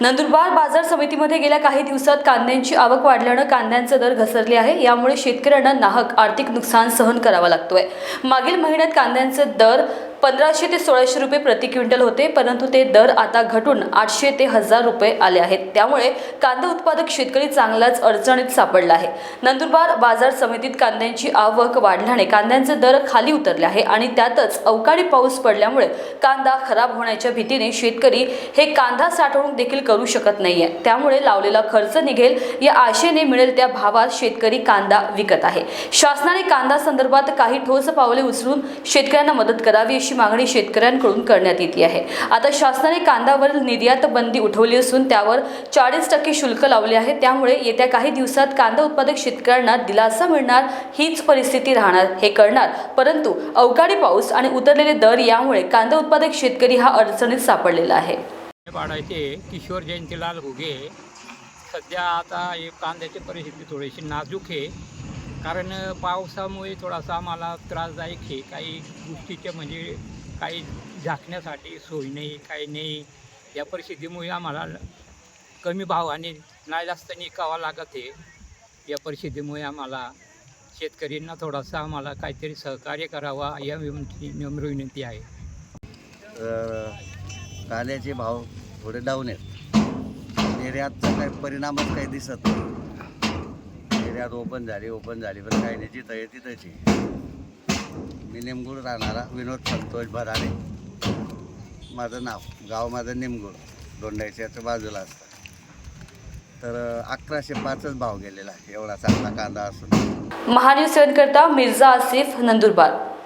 नंदुरबार बाजार समितीमध्ये गेल्या काही दिवसात कांद्यांची आवक वाढल्यानं कांद्यांचे दर घसरले आहे. यामुळे शेतकऱ्यांना नाहक आर्थिक नुकसान सहन करावं लागतोय. मागील महिन्यात कांद्यांचे दर पंधराशे ते सोळाशे रुपये प्रति क्विंटल होते परंतु ते दर आता घटून आठशे ते हजार रुपये आले आहेत. त्यामुळे कांदा उत्पादक शेतकरी चांगलाच अडचणीत सापडला आहे. नंदुरबार बाजार समितीत कांद्यांची आवक वाढल्याने कांद्यांचे दर खाली उतरले आहे आणि त्यातच अवकाळी पाऊस पडल्यामुळे कांदा खराब होण्याच्या भीतीने शेतकरी हे कांदा साठवणूक देखील करू शकत नाहीये. त्यामुळे लावलेला खर्च निघेल या आशेने मिळेल त्या भावात शेतकरी कांदा विकत आहे. शासनाने कांदा संदर्भात काही ठोस पावले उचलून शेतकऱ्यांना मदत करावी अशी मागणी शेतकऱ्यांकडून करण्यात येते आहे. आता शासनाने कांद्यावरील निर्यात बंदी उठवली असून त्यावर चाळीस टक्के शुल्क लावले आहे. त्यामुळे येत्या काही दिवसात कांदा उत्पादक शेतकऱ्यांना दिलासा मिळणार हीच परिस्थिती राहणार हे करणार परंतु अवकाळी पाऊस आणि उतरलेले दर यामुळे कांदा उत्पादक शेतकरी हा अडचणीत सापडलेला आहे. पाडायचे किशोर जयंतीलाल घुगे सध्या आता कांद्याची परिस्थिती थोडीशी नाजूक आहे. कारण पावसामुळे थोडासा आम्हाला त्रासदायक हे काही गोष्टीचे म्हणजे काही झाकण्यासाठी सोय नाही काही नाही. या परिस्थितीमुळे आम्हाला कमी भावाने नाही जास्त निकावा लागत आहे. या परिस्थितीमुळे आम्हाला शेतकऱ्यांना थोडासा आम्हाला काहीतरी सहकार्य करावा या विनंती नम्र विनंती आहे. कांद्याचे भाव थोडे डाऊन आहेत. निर्यातचा काही परिणामच काही दिसत नाही. आता ओपन झाली ओपन झाली पण काही नाही. जिथं आहे तिथंच आहे मी निमगुड राहणारा विनोद संतोष भराडे. माझं नाव गाव माझं निमगुड. दोंडायच्याच्या बाजूला असतं. तर अकराशे पाचच भाव गेलेला एवढा चांगला कांदा असून. महान्यूज करता मिर्झा आसिफ नंदुरबार.